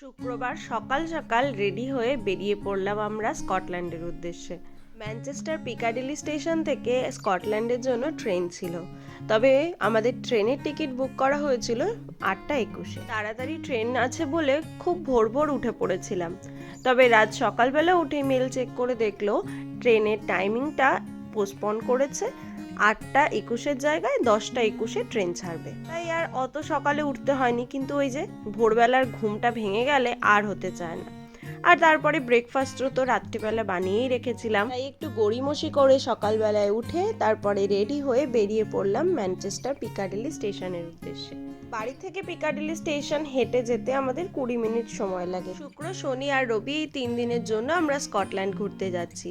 শুক্রবার সকাল সকাল রেডি হয়ে বেরিয়ে পড়লাম আমরা স্কটল্যান্ডের উদ্দেশ্যে। ম্যানচেস্টার পিকাডিলি স্টেশন থেকে স্কটল্যান্ডের জন্য ট্রেন ছিল। তবে আমাদের ট্রেনের টিকিট বুক করা হয়েছিল আটটা একুশে। তাড়াতাড়ি ট্রেন আছে বলে খুব ভোর ভোর উঠে পড়েছিলাম। তবে রাত সকালবেলা উঠে মেল চেক করে দেখল, ট্রেনের টাইমিংটা পোস্টপন করেছে। আটটা একুশের জায়গায় দশটা একুশে ট্রেন ছাড়বে। তাই আর অত সকালে উঠতে হয়নি, কিন্তু ওই যে ভোরবেলার ঘুমটা ভেঙে গেলে আর হতে চায় না। আর তারপরে ব্রেকফাস্টও তো রাত্রিবেলা বানিয়েই রেখেছিলাম। তাই একটু গড়িমসি করে সকালবেলায় উঠে তারপরে রেডি হয়ে বেরিয়ে পড়লাম ম্যানচেস্টার পিকাডেলি স্টেশনের উদ্দেশ্যে। বাড়ি থেকে পিকাডিলি স্টেশন হেঁটে যেতে আমাদের কুড়ি মিনিট সময় লাগে। শুক্র, শনি আর রবি এই তিন দিনের জন্য আমরা স্কটল্যান্ড ঘুরতে যাচ্ছি।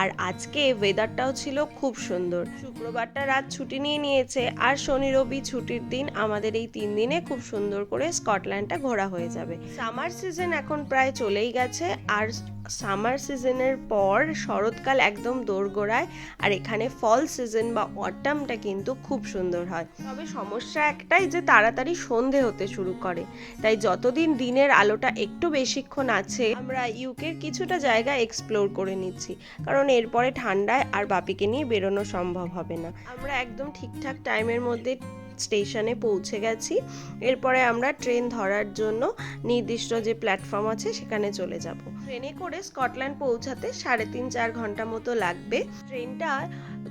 আর আজকে ওয়েদারটাও ছিল খুব সুন্দর। শুক্রবারটা রাত ছুটি নিয়ে নিয়েছে আর শনি, রবি ছুটির দিন আমাদের এই তিন দিনে খুব সুন্দর করে স্কটল্যান্ডটা ঘোরা হয়ে যাবে। সামার সিজন এখন প্রায় চলেই গেছে আর সামার সিজনের পর শরৎকাল একদম দোরগোড়ায়, আর এখানে ফল সিজন বা অটামটা কিন্তু খুব সুন্দর হয়। তবে সমস্যা একটাই যে তাড়াতাড়ি সন্ধে হতে শুরু করে। তাই যতদিন দিনের আলোটা একটু বেশিক্ষণ আছে, আমরা ইউকের কিছুটা জায়গা এক্সপ্লোর করে নিচ্ছি। কারণ এরপরে ঠান্ডায় আর বাপিকে নিয়ে বেরোনো সম্ভব হবে না। আমরা একদম ঠিকঠাক টাইমের মধ্যে স্টেশনে পৌঁছে গেছি। এরপরে আমরা ট্রেন ধরার জন্য নির্দিষ্ট যে প্ল্যাটফর্ম আছে সেখানে চলে যাব। ট্রেনে করে স্কটল্যান্ড পৌঁছাতে সাড়ে তিন চার ঘণ্টা মতো লাগবে। ট্রেনটা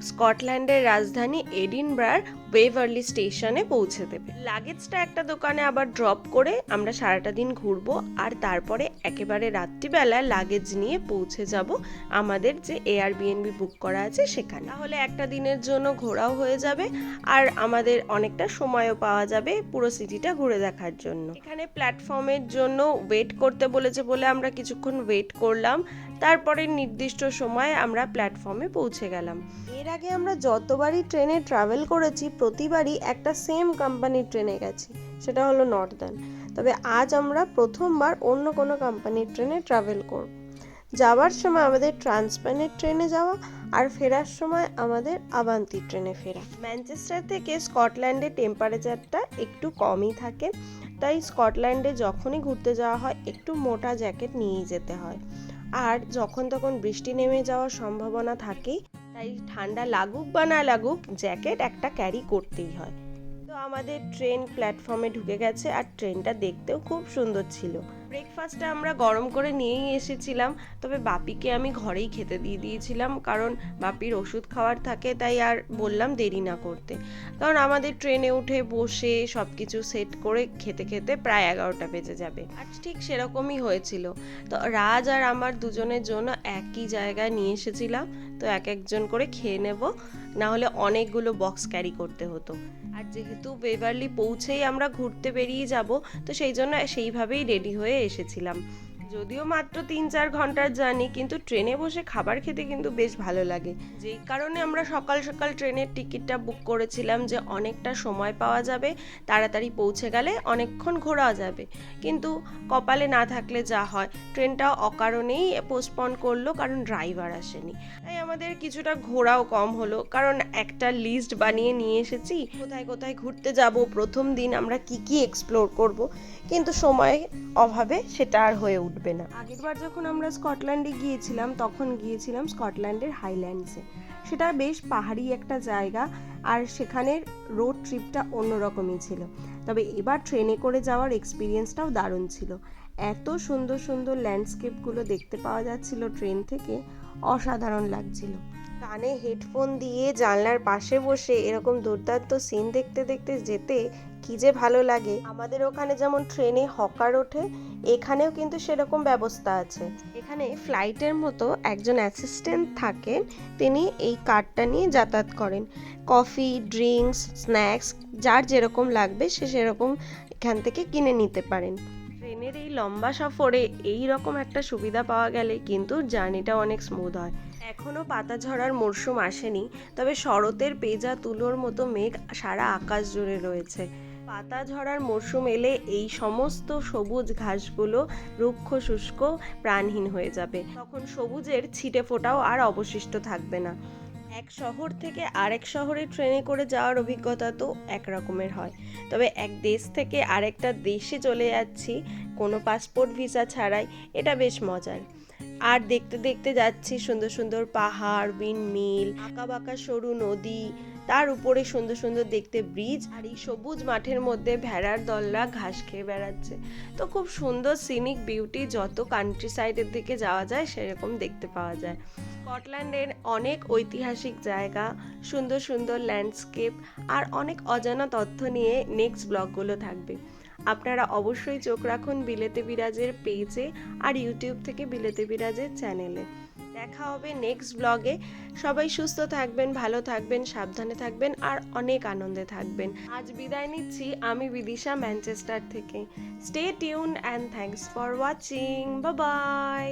স্কটল্যান্ডের রাজধানী এডিনব্রার ওয়েভারলি স্টেশনে পৌঁছে দেবে। লাগেজটা একটা দোকানে আবার ড্রপ করে আমরা সারাটা দিন ঘুরবো আর তারপরে একেবারে রাত্রিবেলা লাগেজ নিয়ে পৌঁছে যাব আমাদের যে এয়ারবিএনবি বুক করা আছে সেখানে। তাহলে একটা দিনের জন্য ঘোরাও হয়ে যাবে আর আমাদের অনেকটা সময়ও পাওয়া যাবে পুরো সিটিটা ঘুরে দেখার জন্য। এখানে প্ল্যাটফর্মের জন্য ওয়েট করতে বলেছে বলে আমরা কিছুক্ষণ ওয়েট করলাম। তারপরে নির্দিষ্ট সময়ে আমরা প্ল্যাটফর্মে পৌঁছে গেলাম। এর আগে আমরা যতবারই ট্রেনে ট্রাভেল করেছি, প্রতিবারই একটা সেম কোম্পানির ট্রেনে গেছি, সেটা হলো নর্দার্ন তবে আজ আমরা প্রথমবার অন্য কোনো কোম্পানির ট্রেনে ট্রাভেল করব। যাওয়ার সময় আমাদের ট্রান্সপ্যানের ট্রেনে যাওয়া আর ফেরার সময় আমাদের আবান্তি ট্রেনে ফেরা। ম্যানচেস্টার থেকে স্কটল্যান্ডের টেম্পারেচারটা একটু কমই থাকে, তাই স্কটল্যান্ডে যখনই ঘুরতে যাওয়া হয়, একটু মোটা জ্যাকেট নিয়েই যেতে হয়। আর যখন তখন বৃষ্টি নেমে যাওয়ার সম্ভাবনা থাকে তাই ঠান্ডা লাগুক বা না লাগুক, জ্যাকেট একটা ক্যারি করতেই হয়। আমাদের ট্রেন প্ল্যাটফর্মে ঢুকে গেছে আর ট্রেনটা দেখতেও খুব সুন্দর ছিল। ব্রেকফাস্টটা আমরা গরম করে নিয়েই এসেছিলাম, তবে বাপিকে আমি ঘরেই খেতে দিয়ে দিয়েছিলাম কারণ বাপির ওষুধ খাওয়ার থাকে তাই আর বললাম দেরি না করতে। কারণ আমাদের ট্রেনে উঠে বসে সব কিছু সেট করে খেতে খেতে প্রায় এগারোটা বেজে যাবে। আর ঠিক সেরকমই হয়েছিল। তো রাজ আর আমার দুজনের জন্য একই জায়গায় নিয়ে এসেছিলাম। তো এক একজন করে খেয়ে নেব। না হলে অনেকগুলো বক্স ক্যারি করতে হতো। আর যেহেতু বেভারলি পৌঁছেই আমরা ঘুরতে বেরিয়ে যাব, তো সেই জন্য সেইভাবেই রেডি হয়ে এসেছিলাম। যদিও মাত্র তিন চার ঘণ্টার জার্নি, কিন্তু ট্রেনে বসে খাবার খেতে কিন্তু বেশ ভালো লাগে। যেই কারণে আমরা সকাল সকাল ট্রেনের টিকিটটা বুক করেছিলাম যে অনেকটা সময় পাওয়া যাবে, তাড়াতাড়ি পৌঁছে গেলে অনেকক্ষণ ঘোরা যাবে। কিন্তু কপালে না থাকলে যা হয় ট্রেনটা অকারণেই পোস্টপন করল, কারণ ড্রাইভার আসেনি। তাই আমাদের কিছুটা ঘোরাও কম হলো, কারণ একটা লিস্ট বানিয়ে নিয়ে এসেছি, কোথায় কোথায় ঘুরতে যাব, প্রথম দিন আমরা কি কি এক্সপ্লোর করব, কিন্তু সময় অভাবে সেটা আর হয়ে উঠবে না। আগেরবার যখন আমরা স্কটল্যান্ডে গিয়েছিলাম, তখন গিয়েছিলাম স্কটল্যান্ডের হাইল্যান্ডসে। সেটা বেশ পাহাড়ি একটা জায়গা আর সেখানের রোড ট্রিপটা অন্যরকমই ছিল। তবে এবার ট্রেনে করে যাওয়ার এক্সপিরিয়েন্সটাও দারুণ ছিল। এত সুন্দর সুন্দর ল্যান্ডস্কেপগুলো দেখতে পাওয়া যাচ্ছিল ট্রেন থেকে, অসাধারণ লাগছিল। কানে হেডফোন দিয়ে জানলার পাশে বসে এরকম দুর্দান্ত সিন দেখতে দেখতে যেতে কি যে ভালো লাগে। আমাদের ওখানে যেমন ট্রেনে হকার ওঠে, এখানেও কিন্তু সেরকম ব্যবস্থা আছে। এখানে ফ্লাইটের মতো একজন অ্যাসিস্ট্যান্ট থাকেন, তিনি এই কার্ডটা নিয়ে যাতায়াত করেন। কফি, ড্রিঙ্কস, স্ন্যাক্স, যার যেরকম লাগবে সে সেরকম এখান থেকে কিনে নিতে পারেন। ট্রেনের এই লম্বা সফরে এই রকম একটা সুবিধা পাওয়া গেলে কিন্তু জার্নিটা অনেক স্মুথ হয়। এখনও পাতা ঝরার মরশুম আসেনি, তবে শরতের পেজা তুলোর মতো মেঘ সারা আকাশ জুড়ে রয়েছে। পাতা ঝরার মরশুম এলে এই সমস্ত সবুজ ঘাসগুলো রুক্ষ শুষ্ক প্রাণহীন হয়ে যাবে। তখন সবুজের ছিটে ফোটাও আর অবশিষ্ট থাকবে না। এক শহর থেকে আরেক শহরে ট্রেনে করে যাওয়ার অভিজ্ঞতা তো এক রকমের হয়। তবে এক দেশ থেকে আরেকটা দেশে চলে যাচ্ছি, কোনো পাসপোর্ট ভিসা ছাড়াই, এটা বেশ মজার। আর দেখতে দেখতে যাচ্ছি সুন্দর সুন্দর পাহাড় বিনমিল আঁকা বাঁকা সরু নদী, তার উপরে সুন্দর সুন্দর দেখতে ব্রিজ আর এই সবুজ মাঠের মধ্যে ভেড়ার দলরা ঘাস খেয়ে বেড়াচ্ছে। তো খুব সুন্দর সিনিক বিউটি যত কান্ট্রি সাইডের দিকে যাওয়া যায় সেরকম দেখতে পাওয়া যায়। স্কটল্যান্ডের অনেক ঐতিহাসিক জায়গা, সুন্দর সুন্দর ল্যান্ডস্কেপ আর অনেক অজানা তথ্য নিয়ে নেক্সট ব্লগগুলো থাকবে। আপনারা অবশ্যই চোখ রাখুন বিলেতে বিরাজের পেজে আর ইউটিউব থেকে বিলেতে বিরাজের চ্যানেলে। দেখা হবে নেক্সট ব্লগে সবাই সুস্থ থাকবেন, ভালো থাকবেন, সাবধানে থাকবেন আর অনেক আনন্দে থাকবেন। আজ বিদায় নিচ্ছি আমি বিদিশা ম্যানচেস্টার থেকে। Stay tuned and thanks for watching bye